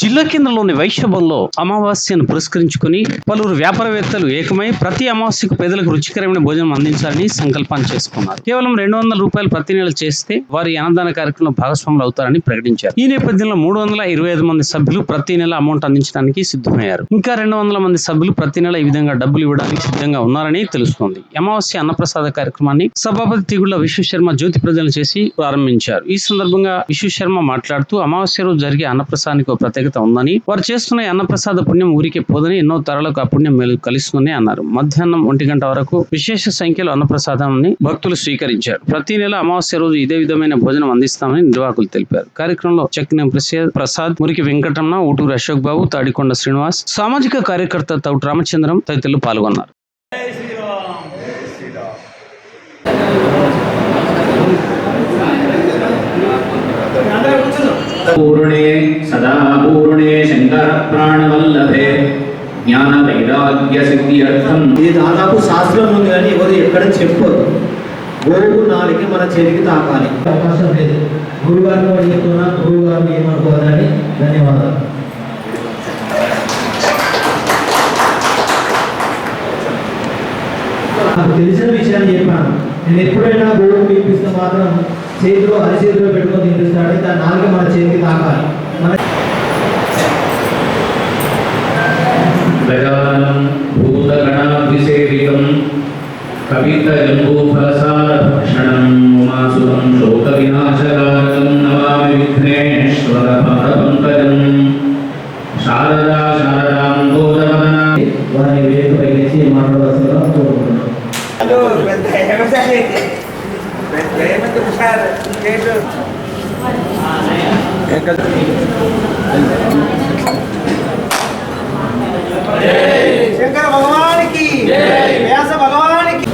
జిల్లా కేంద్రంలోని వైశ్యభవన్లో అమావాస్యను పురస్కరించుకుని పలువురు వ్యాపారవేత్తలు ఏకమై ప్రతి అమావాస్యకు పేదలకు రుచికరమైన భోజనం అందించాలని సంకల్పాన్ని చేసుకున్నారు. కేవలం రెండు వందల రూపాయలు ప్రతి నెల చేస్తే వారి అన్నదాన కార్యక్రమంలో భాగస్వాములు అవుతారని ప్రకటించారు. ఈ నేపథ్యంలో మూడు వందల ఇరవై ఐదు మంది సభ్యులు ప్రతి నెల అమౌంట్ అందించడానికి సిద్ధమయ్యారు. ఇంకా రెండు వందల మంది సభ్యులు ప్రతి నెల ఈ విధంగా డబ్బులు ఇవ్వడానికి సిద్ధంగా ఉన్నారని తెలుస్తోంది. అమావాస్య అన్నప్రసాద కార్యక్రమాన్ని సభాపతి తిగుళ్ళ విశ్వశర్మ జ్యోతి ప్రజలు చేసి ప్రారంభించారు. ఈ సందర్భంగా విశ్వశర్మ మాట్లాడుతూ అమావాస్య రోజు జరిగే అన్నప్రసాదానికి ప్రత్యేకత ఉందని వారు చేస్తున్న అన్నప్రసాద పుణ్యం ఊరికే పోదని ఎన్నో తరాలకు ఆ పుణ్యం మేలు కలుస్తుందని అన్నారు. మధ్యాహ్నం ఒంటి గంట వరకు విశేష సంఖ్యలో అన్నప్రసాదాన్ని భక్తులు స్వీకరించారు. ప్రతి నెల అమావాస్య రోజు ఇదే విధమైన భోజనం అందిస్తామని నిర్వాహకులు తెలిపారు. కార్యక్రమంలో చక్కిన ప్రసాద్ మురికి వెంకటరమణ ఊటూరు అశోక్ బాబు తాడికొండ శ్రీనివాస్ సామాజిక కార్యకర్త తౌట్ రామచంద్రం తదితరులు పాల్గొన్నారు. पूर्णे सदा पूर्णे शङ्करप्राणवल्लभे ज्ञानवैराग्यसिद्ध्यर्थम् ఇది దాదాపు శాస్త్రం ఉంది కానీ ఎవరు ఎక్కడ చెప్పరు గోవు నాలుగు మన చేతికి తాకాలి అవకాశం లేదు గురుగారిని అడుగుతున్నా గురుగారు ఏమనుకోవాలని ధన్యవాదాలు నాకు తెలిసిన విషయాన్ని చెప్పాను నేను ఎప్పుడైనా గోవు వినిపిస్తే మాత్రం చేతిలో అరిచేతిలో పెట్టుకొని తినిపిస్తాడు. దాని నాలుగే మన చేతికి తాకాలి. మన గజానం భూతగణాభిషేకం శంకర భగవానికి వ్యాస భగవానికి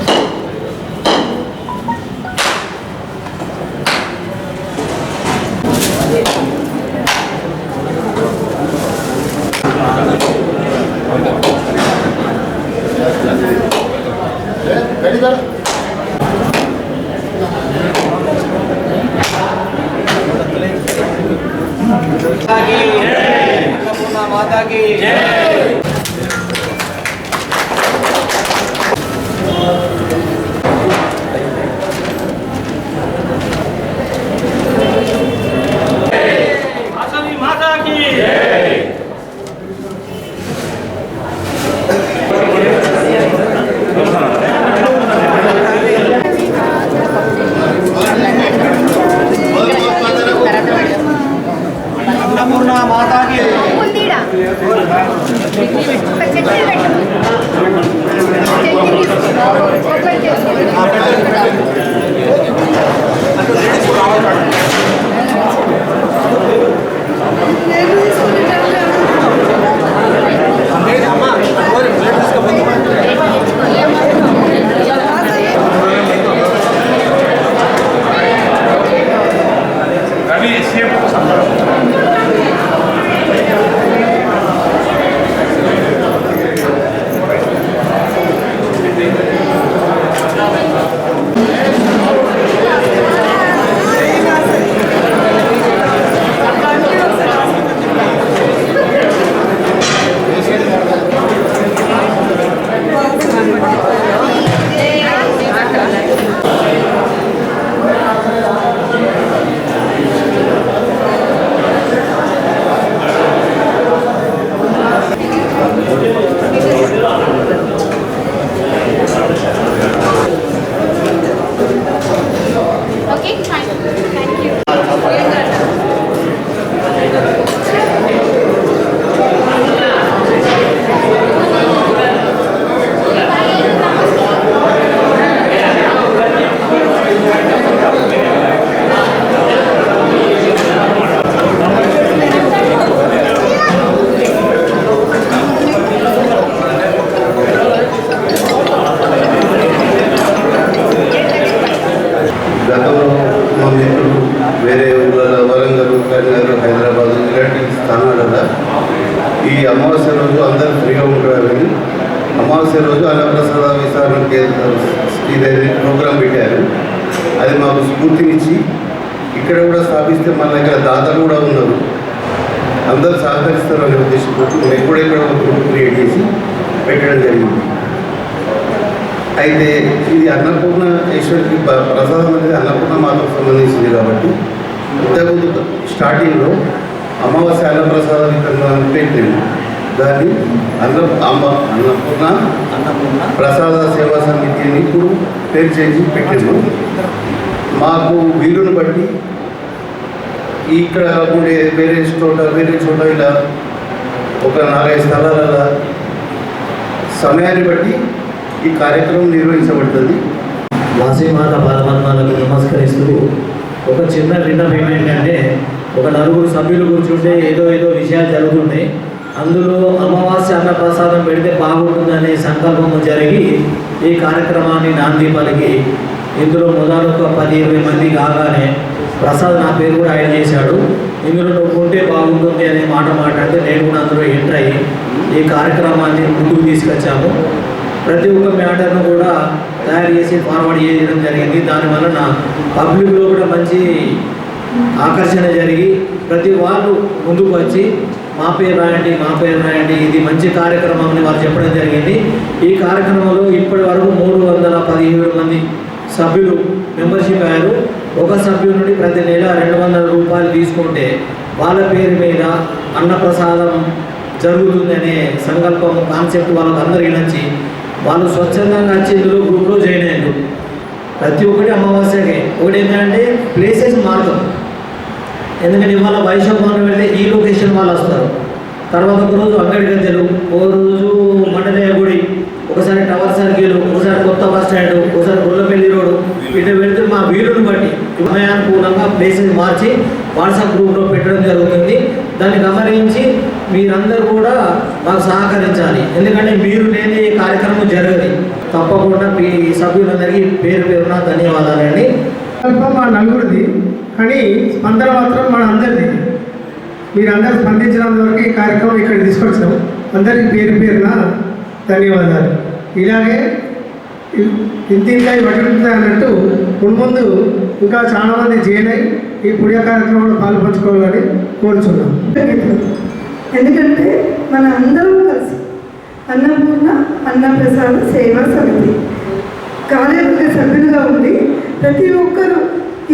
అన్నపూర్ణ మాతాకి అన్నపూర్ణ మాతాకి ఉందిడా ఒక అమావాస్య రోజు అన్నప్రసాద విస్తరణ కేంద్రం ప్రోగ్రాం పెట్టారు. అది మాకు స్ఫూర్తినిచ్చి ఇక్కడ కూడా స్థాపిస్తే మన దగ్గర దాతలు కూడా ఉన్నారు. అందరూ సహకరిస్తారు అనే ఉద్దేశంతో మేము ఎప్పుడెక్కడ ఒక గ్రూప్ క్రియేట్ చేసి పెట్టడం జరిగింది. అయితే ఇది అన్నపూర్ణ ఈశ్వరికి ప్రసాదం అనేది అన్నపూర్ణ మాతకు సంబంధించింది కాబట్టి ఇంతకుముందు స్టార్టింగ్లో అమావాస్య అన్నప్రసాదం విగ్రహం పెట్టింది దాన్ని అన్న అమ్మ అన్నపూర్ణ అన్నపూర్ణ. ప్రసాద సేవా సమితి అని ఇప్పుడు పేరు చేసి పెట్టాము మాకు వీలును బట్టి ఇక్కడ ఉండే వేరే చోట వేరే చోట ఇలా ఒక నాలుగైదు స్థలాల సమయాన్ని బట్టి ఈ కార్యక్రమం నిర్వహించబడుతుంది. వాసీమాత పరమాత్మలకు నమస్కరిస్తూ ఒక చిన్న విన్నపం ఏంటంటే ఒక నలుగురు సభ్యులు కూర్చుంటే ఏదో ఏదో విషయాలు జరుగుతుంటాయి. అందులో అమావాస్య అన్న ప్రసాదం పెడితే బాగుంటుందనే సంకల్పము జరిగి ఈ కార్యక్రమాన్ని నాంది పలికి. ఇందులో మొదలు ఒక పది ఇరవై మంది కాగానే ప్రసాద్ నా పేరు కూడా ఆయన చేశాడు. ఇందులో నువ్వు ఉంటే బాగుంటుంది అనే మాట మాట్లాడితే నేను కూడా అందులో ఎంటర్ అయ్యి ఈ కార్యక్రమాన్ని ముందుకు తీసుకొచ్చాము. ప్రతి ఒక్క మ్యాటర్ను కూడా తయారు చేసి ఫార్వర్డ్ చేయడం జరిగింది. దానివల్ల నా పబ్లిక్లో కూడా మంచి ఆకర్షణ జరిగి ప్రతి వాళ్ళు ముందుకు వచ్చి మా పేరు రాయండి మా పేరు రాయండి ఇది మంచి కార్యక్రమం అని వారు చెప్పడం జరిగింది. ఈ కార్యక్రమంలో ఇప్పటి వరకు మూడు వందల పదిహేడు మంది సభ్యులు మెంబర్షిప్ అయ్యారు. ఒక సభ్యుల నుండి ప్రతి నెల రెండు వందల రూపాయలు తీసుకుంటే వాళ్ళ పేరు మీద అన్నప్రసాదం జరుగుతుంది అనే సంకల్పం కాన్సెప్ట్ వాళ్ళకి అందరికీ నచ్చి వాళ్ళు స్వచ్ఛందంగా వచ్చి ఇందులో గ్రూప్లో జాయిన్ అయ్యారు. ప్రతి ఒక్కటి అమావాస్యకే. ఒకటి ఏంటంటే ప్లేసెస్ మారుతాం. ఎందుకంటే ఇవాళ వైశాఖ వెళ్తే ఈ లొకేషన్ వాళ్ళు వస్తారు. తర్వాత ఒక రోజు అంగడి ఓ రోజు మండలయ్య గుడి ఒకసారి టవర్ సర్కిల్ ఒకసారి కొత్త బస్ స్టాండ్ ఒకసారి గుల్లపల్లి రోడ్ ఇటు వెళ్తే మా వీలుని బట్టి సమయానుకూలంగా ప్లేసెస్ మార్చి వాట్సాప్ గ్రూప్లో పెట్టడం జరుగుతుంది. దాన్ని గమనించి మీరందరూ కూడా మాకు సహకరించాలి. ఎందుకంటే మీరు లేని ఈ కార్యక్రమం జరగదు తప్పకుండా మీ సభ్యులందరికీ పేరు పేరున ధన్యవాదాలండి. మా నలుగురిది కానీ స్పందన మాత్రం మన అందరిది మీరందరూ స్పందించడం వరకు ఈ కార్యక్రమం ఇక్కడ తీసుకొచ్చాం. అందరికీ పేరు పేరున ధన్యవాదాలు. ఇలాగే ఇంతింతాయి ఇంత అన్నట్టు ముందు ఇంకా చాలా మంది అయి ఈ పుణ్య కార్యక్రమంలో పాల్పంచుకోవాలని కోరుచున్నాం. ఎందుకంటే మన అందరం కలిసి అన్నపూర్ణ అన్నప్రసాద సేవా సమితి కార్యవర్గ సభ్యులుగా ఉండి ప్రతి ఒక్కరూ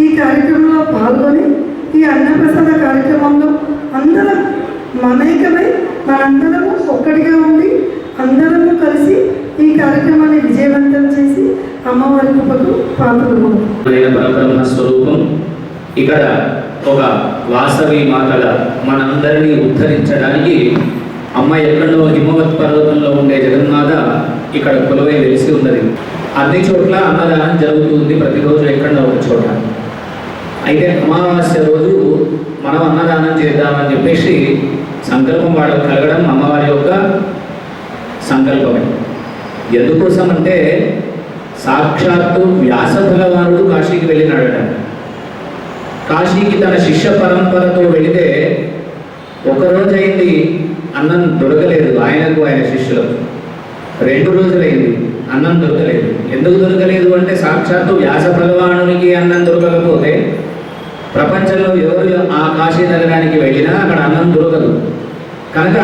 ఈ కార్యక్రమంలో పాల్గొని ఈ అన్నప్రసాద కార్యక్రమంలో అందరం మమేకమై మనందరము ఒక్కటిగా ఉండి అందరము కలిసి ఈ కార్యక్రమాన్ని విజయవంతం చేసి అమ్మవారి కృపకు పాత్రలు. పరబ్రహ్మ స్వరూపం. ఇక్కడ ఒక వాసవి మాతల మనందరినీ ఉద్ధరించడానికి అమ్మ ఎక్కడో హిమవత్ పర్వతంలో ఉండే జగన్నాథ ఇక్కడ కొలువై వెలిసి ఉన్నది. అన్ని చోట్ల అన్నదానం జరుగుతుంది ప్రతిరోజు ఎక్కడో ఒక చోట. అయితే అమావాస్య రోజు మనం అన్నదానం చేద్దామని చెప్పేసి సంకల్పం వాళ్ళకు కలగడం అమ్మవారి యొక్క సంకల్పమే. ఎందుకోసం అంటే సాక్షాత్తు వ్యాస భగవానుడు కాశీకి వెళ్ళినాడట. కాశీకి తన శిష్య పరంపరతో వెళితే ఒకరోజైంది అన్నం దొరకలేదు ఆయనకు ఆయన శిష్యులకు. రెండు రోజులైంది అన్నం దొరకలేదు. ఎందుకు దొరకలేదు అంటే సాక్షాత్తు వ్యాస భగవానునికి అన్నం దొరకకపోతే ప్రపంచంలో ఎవరు ఆ కాశీ నగరానికి వెళ్ళినా అక్కడ అన్నం దొరకదు. కనుక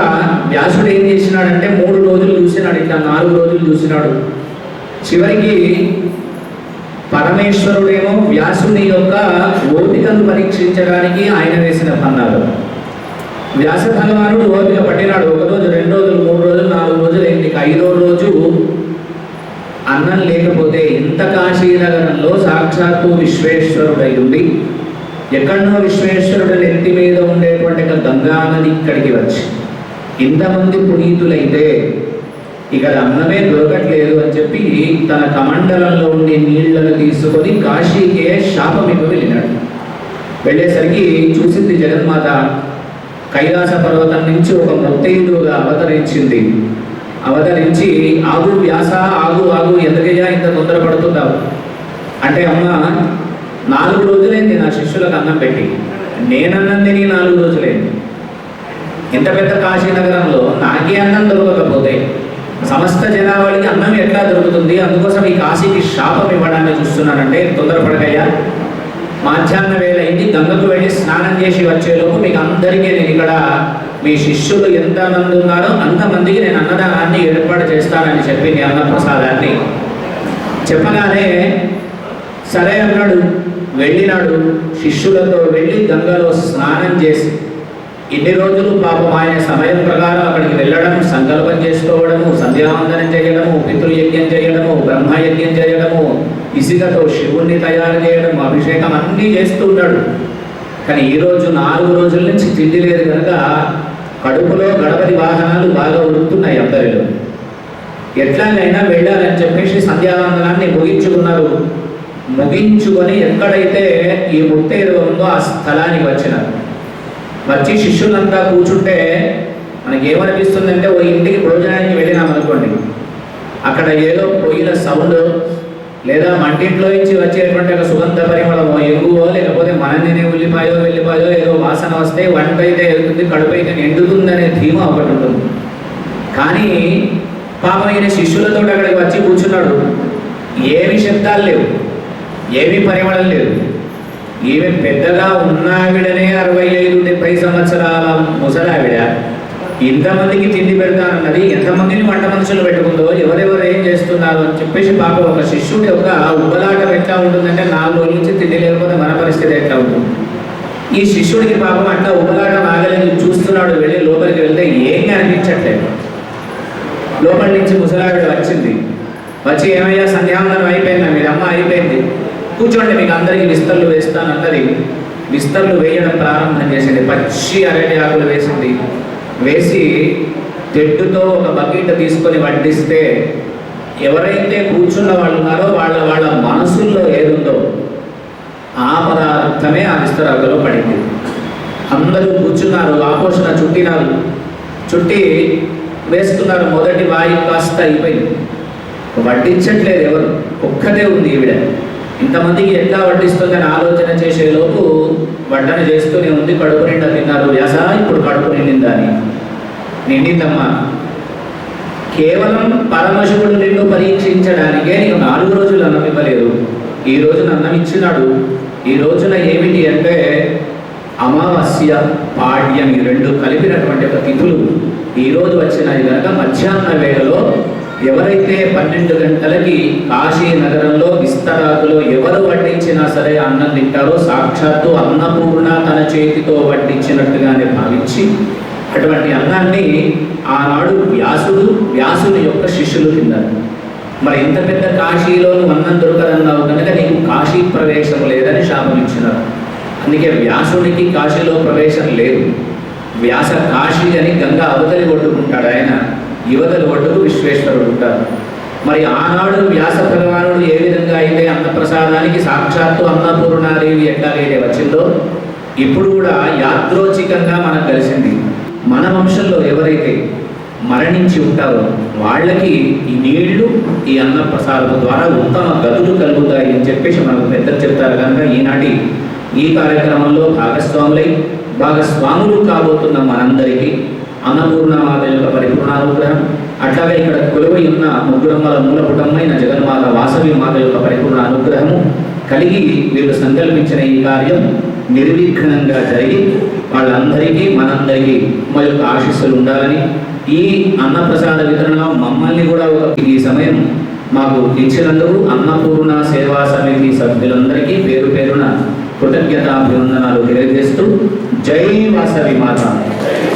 వ్యాసుడు ఏం చేసినాడంటే మూడు రోజులు చూసినాడు ఇట్లా నాలుగు రోజులు చూసినాడు. చివరికి పరమేశ్వరుడేమో వ్యాసుని యొక్క ఓపికను పరీక్షించడానికి ఆయన వేసిన పన్నాలు వ్యాస భగవానుడు ఓపిక పట్టినాడు ఒక రోజు రెండు రోజులు మూడు రోజులు నాలుగు రోజులు ఇంటికి ఐదో రోజు అన్నం లేకపోతే ఇంత కాశీ నగరంలో సాక్షాత్తు విశ్వేశ్వరుడై ఉండి ఎక్కడనో విశ్వేశ్వరుడు నెత్తి మీద ఉండేటువంటి గంగా నది ఇక్కడికి వచ్చి ఇంతమంది పునీతులైతే ఇక్కడ అన్నమే దొరకట్లేదు అని చెప్పి తన కమండలంలో ఉండే నీళ్ళను తీసుకొని కాశీకే శాపమికు వెళ్ళినాడు. వెళ్ళేసరికి చూసింది జగన్మాత కైలాస పర్వతం నుంచి ఒక ముత్తైదుగా అవతరించింది. అవతరించి ఆగు వ్యాస ఆగు ఆగు ఎందుకయ్యా ఇంత తొందరపడుతున్నావు? అంటే అమ్మ నాలుగు రోజులైంది నా శిష్యులకు అన్నం పెట్టి. నేనన్నం తిని నాలుగు రోజులైంది. ఇంత పెద్ద కాశీ నగరంలో నాకే అన్నం దొరకకపోతే సమస్త జనావళికి అన్నం ఎట్లా దొరుకుతుంది? అందుకోసం ఈ కాశీకి శాపం ఇవ్వడానికి చూస్తున్నానంటే తొందరపడకయ్యా. మధ్యాహ్న వేళ అయింది గంగకు వెళ్ళి స్నానం చేసి వచ్చేలోపు మీకు అందరికీ నేను ఇక్కడ మీ శిష్యులు ఎంతమంది ఉన్నారో అంతమందికి నేను అన్నదానాన్ని ఏర్పాటు చేస్తానని చెప్పింది అన్నప్రసాదాన్ని చెప్పగానే సరే అన్నాడు. వెళ్ళినాడు. శిష్యులతో వెళ్ళి గంగలో స్నానం చేసి ఇన్ని రోజులు పాపం ఆయన సమయం ప్రకారం అక్కడికి వెళ్ళడం సంకల్పం చేసుకోవడము సంధ్యావందనం చేయడము పితృయజ్ఞం చేయడము బ్రహ్మయజ్ఞం చేయడము ఇసుకతో శివుణ్ణి తయారు చేయడం అభిషేకం అన్నీ చేస్తూ ఉన్నాడు. కానీ ఈరోజు నాలుగు రోజుల నుంచి తిండి లేదు కనుక కడుపులో గణపతి వాహనాలు బాగా ఉడుకుతున్నాయి అందరిలో ఎట్లాగైనా వెళ్ళాలని చెప్పేసి సంధ్యావందనాన్ని ముగించుకున్నారు. ముగించుకొని ఎక్కడైతే ఈ ముత్తేరు ఉందో ఆ స్థలానికి వచ్చినారు. వచ్చి శిష్యులంతా కూర్చుంటే మనకి ఏమనిపిస్తుందంటే ఓ ఇంటికి భోజనానికి వెళ్ళినాం అనుకోండి. అక్కడ ఏదో పొయ్యిన సౌండ్ లేదా మంటింట్లో నుంచి వచ్చేటువంటి ఒక సుగంధ పరిమళమో ఎగువో లేకపోతే మన తినే ఉల్లిపాయో వెళ్ళిపాయో ఏదో వాసన వస్తే వంట అయితే వెళ్తుంది కడుపు అయితే నిండుతుందనే ధీమా ఒకటి ఉంటుంది. కానీ పాపం ఈయన శిష్యులతో అక్కడికి వచ్చి కూర్చున్నాడు. ఏమి శబ్దాలు లేవు. ఏమి పరిమళం లేదు. ఈమె పెద్దగా ఉన్నావిడనే అరవై ఐదు డెబ్బై సంవత్సరాల ముసలావిడ. ఇంతమందికి తిండి పెడతానన్నది ఎంతమందిని వంట మనుషులు పెట్టుకుందో ఎవరెవరు ఏం చేస్తున్నారు అని చెప్పేసి పాప ఒక శిష్యుడి యొక్క ఉబ్బలాటం ఎట్లా ఉంటుందంటే నాలుగు రోజుల నుంచి తిండి లేకపోతే మన పరిస్థితి ఎట్లా ఉంటుంది? ఈ శిష్యుడికి పాపం అట్లా ఉబ్బలాటం ఆగలేదు చూస్తున్నాడు వెళ్ళి లోపలికి వెళ్తే ఏం కనిపించట్లేదు లోపలి నుంచి ముసలావిడ వచ్చింది. వచ్చి ఏమయ్యా సంధ్యావందనం అయిపోయిందా? మీరు అమ్మ అయిపోయింది. కూర్చోండి మీకు అందరికీ విస్తర్లు వేస్తానన్నది విస్తర్లు వేయడం ప్రారంభం చేసింది. పచ్చి అరటి ఆకులు వేసింది. వేసి తెడ్డుతో ఒక బకెట్ తీసుకొని వడ్డిస్తే ఎవరైతే కూర్చున్న వాళ్ళు ఉన్నారో వాళ్ళ వాళ్ళ మనసుల్లో ఏదుందో ఆ పదార్థమే ఆ విస్తరాకులో పడింది. అందరూ కూర్చున్నారు ఆపోషణ చుట్టినారు. చుట్టి వేస్తున్నారు మొదటి వాయి కాస్త అయిపోయింది. వడ్డించట్లేదు ఎవరు ఒక్కదే ఉంది ఈవిడ. ఇంతమందికి ఎట్లా వడ్డిస్తుందని ఆలోచన చేసేలోపు వడ్డన చేస్తూనే ఉంది కడుపు నిండా తిన్నారు. వ్యాస ఇప్పుడు కడుపు నిండిందని నిండిందమ్మా. కేవలం పరమశివుడు నిన్ను పరీక్షించడానికే నీకు నాలుగు రోజులు అన్నం ఇవ్వలేదు. ఈ రోజున అన్నం ఇచ్చినాడు. ఈ రోజున ఏమిటి అంటే అమావాస్య పాడ్యం ఈ రెండు కలిపినటువంటి ఒక తిథులు ఈ రోజు వచ్చినాయి కనుక మధ్యాహ్న వేళలో ఎవరైతే పన్నెండు గంటలకి కాశీ నగరంలో విస్తరాకులో ఎవరు వడ్డించినా సరే అన్నం తింటారో సాక్షాత్తు అన్నపూర్ణ తన చేతితో వడ్డించినట్టుగానే భావించి అటువంటి అన్నాన్ని ఆనాడు వ్యాసుడు వ్యాసుని యొక్క శిష్యులు తిన్నారు. మరి ఇంత పెద్ద కాశీలో నువ్వు అన్నం దొరకదన్నావు కనుక నీకు కాశీ ప్రవేశం లేదని శాపం ఇచ్చినారు అందుకే వ్యాసుడికి కాశీలో ప్రవేశం లేదు. వ్యాస కాశీ అని గంగా అవతలి కొట్టుకుంటాడు ఆయన. యువతలు మటుకు విశ్వేశ్వరుడు ఉంటారు. మరి ఆనాడు వ్యాస భగవానుడు ఏ విధంగా అయితే అన్నప్రసాదానికి సాక్షాత్తు అన్నపూర్ణాదేవి ఎట్లాగైతే వచ్చిందో ఇప్పుడు కూడా యాదృచ్ఛికంగా మనకు కలిసింది మన వంశంలో ఎవరైతే మరణించి ఉంటారో వాళ్ళకి ఈ నీళ్ళు ఈ అన్న ప్రసాదం ద్వారా ఉత్తమ గతులు కలుగుతాయి అని చెప్పేసి మనకు పెద్దలు చెప్తారు కనుక ఈనాటి ఈ కార్యక్రమంలో భాగస్వాములై భాగస్వాములు కాబోతున్న మనందరికీ అన్నపూర్ణమాత యొక్క పరిపూర్ణానుగ్రహం అట్లాగే ఇక్కడ కొలువై ఉన్న ముగ్గురమ్మల మూలపుటమైన జగన్మాత వాసవి మాత యొక్క పరిపూర్ణ అనుగ్రహము కలిగి వీళ్ళు సంకల్పించిన ఈ కార్యం నిర్విఘ్నంగా జరిగి వాళ్ళందరికీ మనందరికీ మా యొక్క ఆశీస్సులు ఉండాలని ఈ అన్నప్రసాద వితరణలో మమ్మల్ని కూడా ఒక ఈ సమయం మాకు ఇచ్చినందుకు అన్నపూర్ణ సేవా సమితి సభ్యులందరికీ పేరు పేరున కృతజ్ఞతాభివందనాలు తెలియజేస్తూ జై వాసవి మాత.